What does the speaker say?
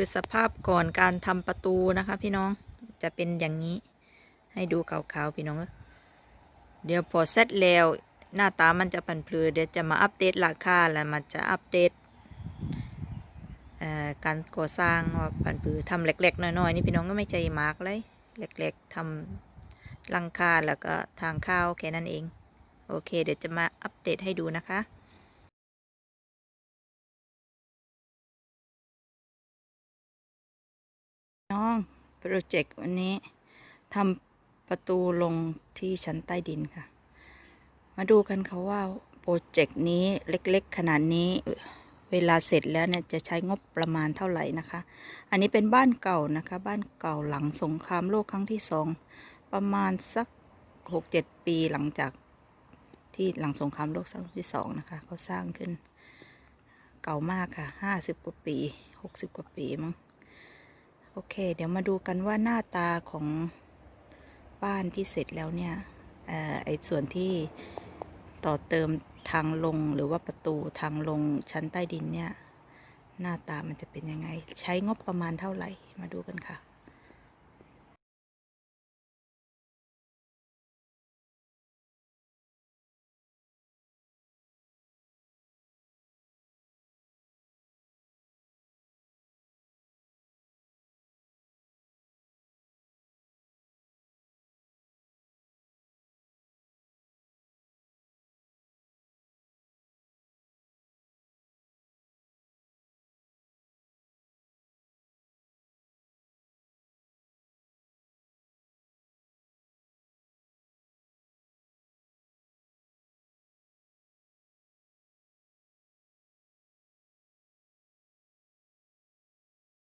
คือสภาพก่อนการทำประตูนะคะ พี่น้องจะเป็นอย่างนี้ให้ดูขาวๆพี่น้องเดี๋ยวพอเสร็จแล้ว หน้าตามันจะผันเพลือเดี๋ยวจะมาอัปเดตราคาแล้วมันจะอัปเดตการก่อสร้างว่าผันเพลือทำเล็กๆน้อยๆนี่พี่น้องก็ไม่ใจมากเลยเล็กๆทำหลังคาแล้วก็ทางข้าวแค่นั้นเอง โอเค เดี๋ยวจะมาอัปเดตให้ดูนะคะ น้อง โปรเจกต์วันนี้ทำประตูลงที่ชั้นใต้ดินค่ะ มาดูกันค่ะว่าโปรเจกต์นี้เล็กๆ ขนาดนี้เวลาเสร็จแล้วเนี่ยจะใช้งบประมาณเท่าไหร่นะคะ อันนี้เป็นบ้านเก่านะคะ บ้านเก่าหลังสงครามโลกครั้งที่สองประมาณสักหกเจ็ดปีหลังจากที่หลังสงครามโลกครั้งที่สองนะคะเขาสร้างขึ้น เก่ามากค่ะห้าสิบกว่าปีหกสิบกว่าปีมั้ง โอเค เดี๋ยวมาดูกันว่าหน้าตาของบ้านที่เสร็จแล้วเนี่ยออไอ้ส่วนที่ต่อเติมทางลงหรือว่าประตูทางลงชั้นใต้ดินเนี่ย หน้าตามันจะเป็นยังไง ใช้งบประมาณเท่าไหร่มาดูกันค่ะ